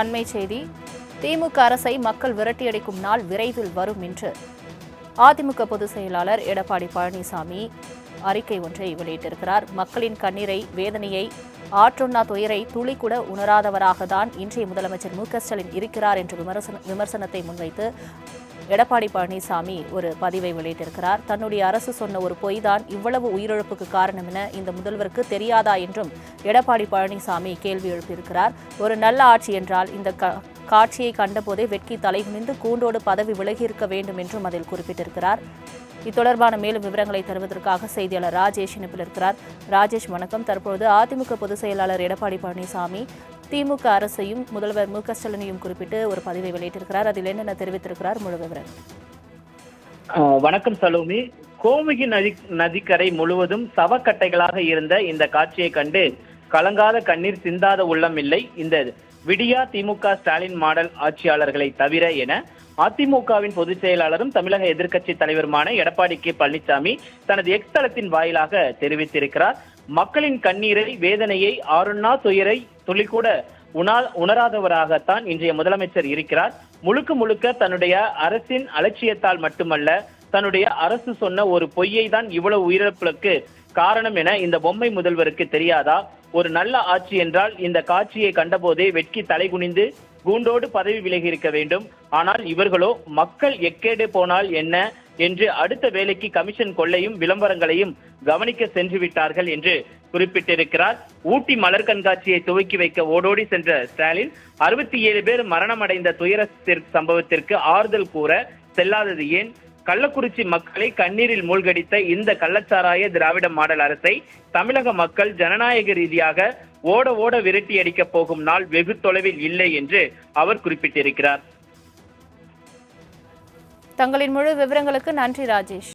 அண்மை செய்தி. திமுக அரசை மக்கள் விரட்டியடிக்கும் நாள் விரைவில் வரும் என்று அதிமுக பொதுச் செயலாளர் எடப்பாடி பழனிசாமி அறிக்கை ஒன்றை வெளியிட்டிருக்கிறார். மக்களின் கண்ணீரை வேதனையை ஆற்றொன்னா துயரை துளி கூட உணராதவராக தான் இன்றைய முதலமைச்சர் மு ஸ்டாலின் இருக்கிறார் என்று விமர்சன விமர்சனத்தை முன்வைத்து எடப்பாடி பழனிசாமி ஒரு பதிவை வெளியிட்டிருக்கிறார். தன்னுடைய அரசு சொன்ன ஒரு பொய் தான் இவ்வளவு உயிரிழப்புக்கு காரணம் என இந்த முதல்வருக்கு தெரியாதா என்றும் எடப்பாடி பழனிசாமி கேள்வி எழுப்பியிருக்கிறார். ஒரு நல்ல ஆட்சி என்றால் இந்த க- காட்சியை கண்டபோதே வெட்கி தலைகுனிந்து கூண்டோடு பதவி விலகியிருக்க வேண்டும் என்றும் அதில் குறிப்பிட்டிருக்கிறார். இத்தொடர்பான மேலும் விவரங்களை தருவதற்காக செய்தியாளர் ராஜேஷ் இணைப்பில் இருக்கிறார். ராஜேஷ் வணக்கம். தற்பொழுது அதிமுக பொதுச் செயலாளர் எடப்பாடி பழனிசாமி திமுக அரசையும் முதல்வர் மு க ஸ்டாலினையும் குறிப்பிட்டு ஒரு பதிவை வெளியிட்டிருக்கிறார். அதில் என்னென்ன தெரிவித்திருக்கிறார்? முழு விவரம். வணக்கம் சலோமி. கோமுகி நதி நதிக்கரை முழுவதும் சவக்கட்டைகளாக இருந்த இந்த காட்சியை கண்டு கலங்காத கண்ணீர் சிந்தாத உள்ளம் இல்லை. இந்த விடியா திமுக ஸ்டாலின் மாடல் ஆட்சியாளர்களை தவிர என அதிமுகவின் பொதுச் செயலாளரும் தமிழக எதிர்க்கட்சி தலைவருமான எடப்பாடி கே பழனிசாமி தனது எக்ஸ் தளத்தின் வாயிலாக தெரிவித்திருக்கிறார். மக்களின் கண்ணீரை வேதனையை ஆருண்ணா துயரை துளிக்கூட உணா உணராதவராகத்தான் இன்றைய முதலமைச்சர் இருக்கிறார். முழுக்க முழுக்க தன்னுடைய அரசின் அலட்சியத்தால் மட்டுமல்ல தன்னுடைய அரசு சொன்ன ஒரு பொய்யை தான் இவ்வளவு உயிரிழப்புகளுக்கு காரணம் என இந்த பொம்மை முதல்வருக்கு தெரியாதா? ஒரு நல்ல ஆட்சி என்றால் இந்த காட்சியை கண்டபோதே வெட்கி தலைகுனிந்து கூண்டோடு பதவி விலகி இருக்க வேண்டும். ஆனால் இவர்களோ மக்கள் எக்கேடு போனால் என்ன? என்று அடுத்த வேலைக்கு கமிஷன் கொள்ளையும் விளம்பரங்களையும் கவனிக்க சென்று விட்டார்கள் என்று குறிப்பிட்டிருக்கிறார். ஊட்டி மலர் கண்காட்சியை துவக்கி வைக்க ஓடோடி சென்ற ஸ்டாலின் அறுபத்தி ஏழு பேர் மரணமடைந்த துயர சம்பவத்திற்கு ஆறுதல் கூற செல்லாதது ஏன்? கள்ளக்குறிச்சி மக்களை கண்ணீரில் மூழ்கடித்த இந்த கள்ளச்சாராய திராவிட மாடல் அரசை தமிழக மக்கள் ஜனநாயக ரீதியாக ஓட ஓட விரட்டி அடிக்க போகும் நாள் வெகு தொலைவில் இல்லை என்று அவர் குறிப்பிட்டிருக்கிறார். தங்களின் முழு விவரங்களுக்கு நன்றி ராஜேஷ்.